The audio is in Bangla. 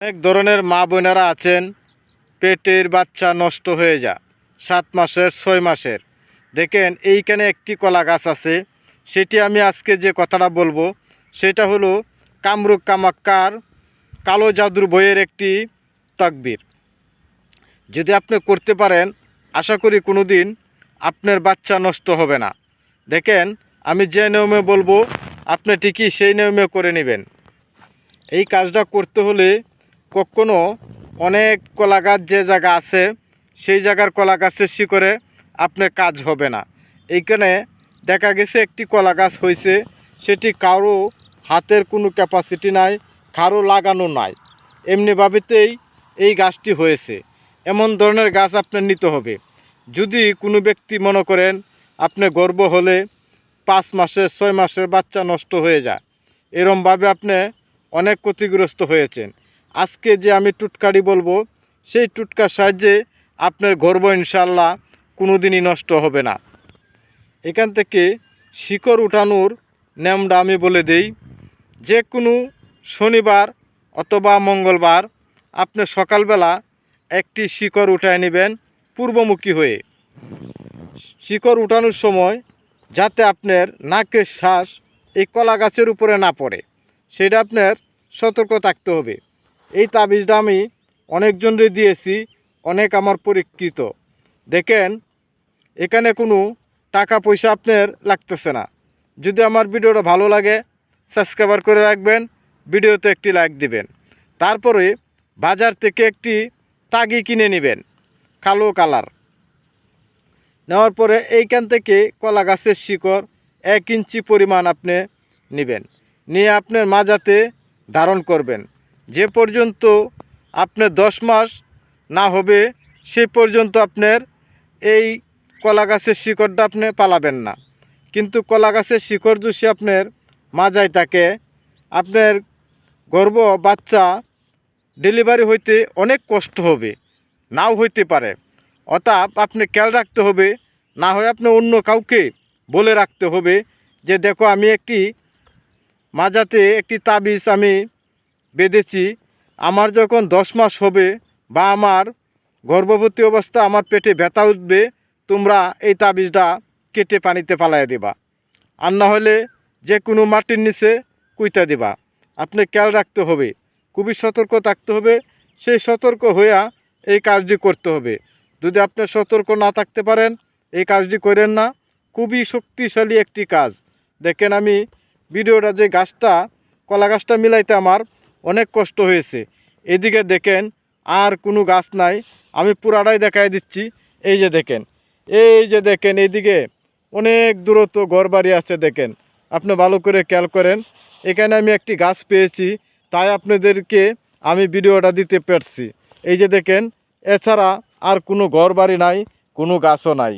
অনেক ধরনের মা বোনেরা আছেন, পেটের বাচ্চা নষ্ট হয়ে যা, সাত মাসের, ছয় মাসের। দেখেন, এইখানে একটি কলা গাছ আছে, সেটি আমি আজকে যে কথাটা বলব, সেটা হলো কামরুক কামাক্কার কালো জাদুর বইয়ের একটি তকবির। যদি আপনি করতে পারেন, আশা করি কোনো দিন আপনার বাচ্চা নষ্ট হবে না। দেখেন, আমি যে নিয়মে বলব, আপনি ঠিকই সেই নিয়মে করে নেবেন। এই কাজটা করতে হলে কখনো অনেক কলা গাছ যে জায়গা আছে, সেই জায়গার কলা গাছের শিকড়ে আপনার কাজ হবে না। এইখানে দেখা গেছে একটি কলা গাছ হয়েছে, সেটি কারও হাতের কোনো ক্যাপাসিটি নাই, কারও লাগানো নাই। এমনিভাবেতেই এই গাছটি হয়েছে। এমন ধরনের গাছ আপনার নিতে হবে। যদি কোনো ব্যক্তি মনে করেন আপনি গর্ব হলে পাঁচ মাসের ছয় মাসের বাচ্চা নষ্ট হয়ে যায়, এরমভাবে আপনি অনেক ক্ষতিগ্রস্ত হয়েছেন। আজকে যে আমি টুটকারি বলব, সেই টুটকার সাহায্যে আপনার গর্ব ইনশাল্লাহ কোনো দিনই নষ্ট হবে না। এখান থেকে শিকড় উঠানোর নিয়মটা আমি বলে দেই যে কোনো শনিবার অথবা মঙ্গলবার আপনি সকালবেলা একটি শিকড় উঠায় নেবেন পূর্বমুখী হয়ে। শিকড় উঠানোর সময় যাতে আপনার নাকের শ্বাস এই কলা গাছের উপরে না পড়ে, সেটা আপনার সতর্ক থাকতে হবে। এই তাবিজটা আমি অনেকজনরে দিয়েছি, অনেক আমার পরীক্ষিত। দেখেন, এখানে কোনো টাকা পয়সা আপনার লাগতেছে না। যদি আমার ভিডিওটা ভালো লাগে, সাবস্ক্রাইবার করে রাখবেন, ভিডিওতে একটি লাইক দিবেন। তারপরে বাজার থেকে একটি তাগি কিনে নেবেন, কালো কালার। নেওয়ার পরে এইখান থেকে কলা গাছের শিকড় এক ইঞ্চি পরিমাণ আপনি নেবেন। নিয়ে আপনার মাজাতে ধারণ করবেন। যে পর্যন্ত আপনার দশ মাস না হবে, সে পর্যন্ত আপনার এই কলা গাছের শিকড়টা আপনি পালাবেন না। কিন্তু কলা গাছের শিকড় যদি আপনার মাজায় থাকে, আপনার গর্ভ বাচ্চা ডেলিভারি হইতে অনেক কষ্ট হবে, নাও হইতে পারে। অতএব আপনি খেয়াল রাখতে হবে, না হয় আপনি অন্য কাউকে বলে রাখতে হবে যে, দেখো, আমি একটি মাজাতে একটি তাবিজ আমি বেঁধেছি, আমার যখন দশ মাস হবে বা আমার গর্ভবতী অবস্থা, আমার পেটে ব্যথা উঠবে, তোমরা এই তাবিজটা কেটে পানিতে পালাই দেবা। আর না হলে যে কোনো মাটির নিচে কুইতা দিবা। আপনি খেয়াল রাখতে হবে, খুবই সতর্ক থাকতে হবে। সেই সতর্ক হইয়া এই কাজটি করতে হবে। যদি আপনি সতর্ক না থাকতে পারেন, এই কাজটি করেন না। খুবই শক্তিশালী একটি কাজ। দেখেন আমি ভিডিওটা যে গাছটা, কলা গাছটা মিলাইতে আমার অনেক কষ্ট হয়েছে। এদিকে দেখেন, আর কোনো গাছ নাই। আমি পুরাটাই দেখাই দিচ্ছি। এই যে দেখেন, এই যে দেখেন এইদিকে অনেক দূরত্ব ঘর বাড়ি আছে দেখেন। আপনি ভালো করে খেয়াল করেন, এখানে আমি একটি গাছ পেয়েছি, তাই আপনাদেরকে আমি ভিডিওটা দিতে পারছি। এই যে দেখেন, এছাড়া আর কোনো ঘর বাড়ি নাই, কোনো গাছও নাই।